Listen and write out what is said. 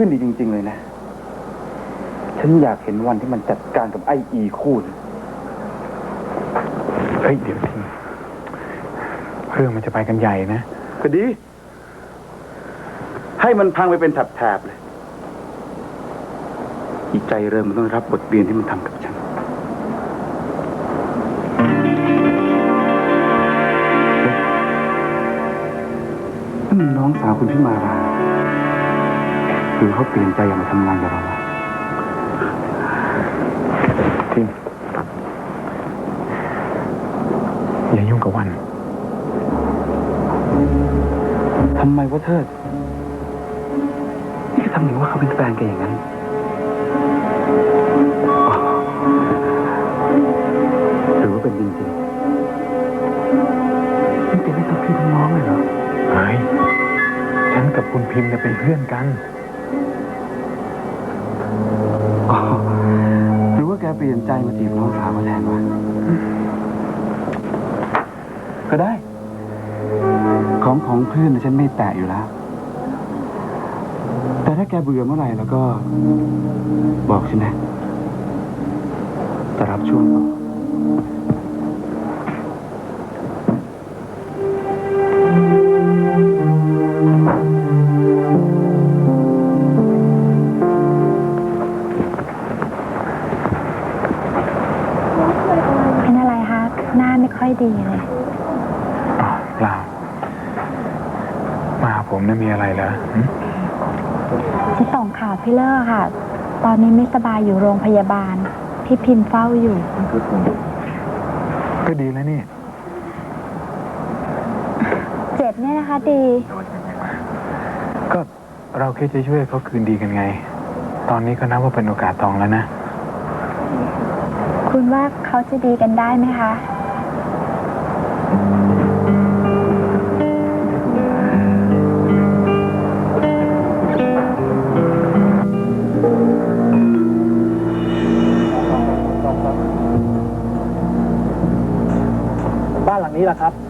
ขึ้นดีจริง ๆ เลยนะ ฉันอยากเห็นวันที่มันจัดการกับไออีคู่นะเฮ้ยเดี๋ยวทีเรื่องมันจะไปกันใหญ่นะก็ดี ให้มันพังไปเป็นแถบๆเลย อีใจเริ่มมันต้องรับบทเรียนที่มันทำกับฉันนั่นน้องสาวคุณพี่มารา หรือเขาเปลี่ยนใจอยากมาทำงานกับเราวะทีอย่ายุ่งกับวัน ทำไมวะเทิดนี่ก็ทำอย่างว่าเขาเป็นแฟนกันอย่างนั้นอ๋อหรือว่าเป็นจริงๆนี่เป็นไม่ต้องพี่ทั้งน้องเลยเหรอ เฮ้ย ฉันกับคุณพิมพ์เนี่ยเป็นเพื่อนกันอ๋อ หรือว่าแกเปลี่ยนใจมาจีบน้องสาวมาแทนวะก็ได้ ของของเพื่อนฉันไม่แตะอยู่แล้ว แต่ถ้าแกเบื่อเมื่อไหร่แล้วก็ บอกฉันนะจะรับช่วงต่อ ไม่ค่อยดีเลยอ๋อเปล่า มาหาผมเนี่ยมีอะไรเหรอหึจะส่งข่าวพี่เลอร์ค่ะ ตอนนี้ไม่สบายอยู่โรงพยาบาล พี่พิมพ์เฝ้าอยู่ ก็ดีแล้วนี่ เจ็บเนี่ยนะคะ ดี ก็เราแค่จะช่วยเขาคืนดีกันไง ตอนนี้ก็นับว่าเป็นโอกาสทองแล้วนะ คุณว่าเขาจะดีกันได้ไหมคะ นี้แหละครับ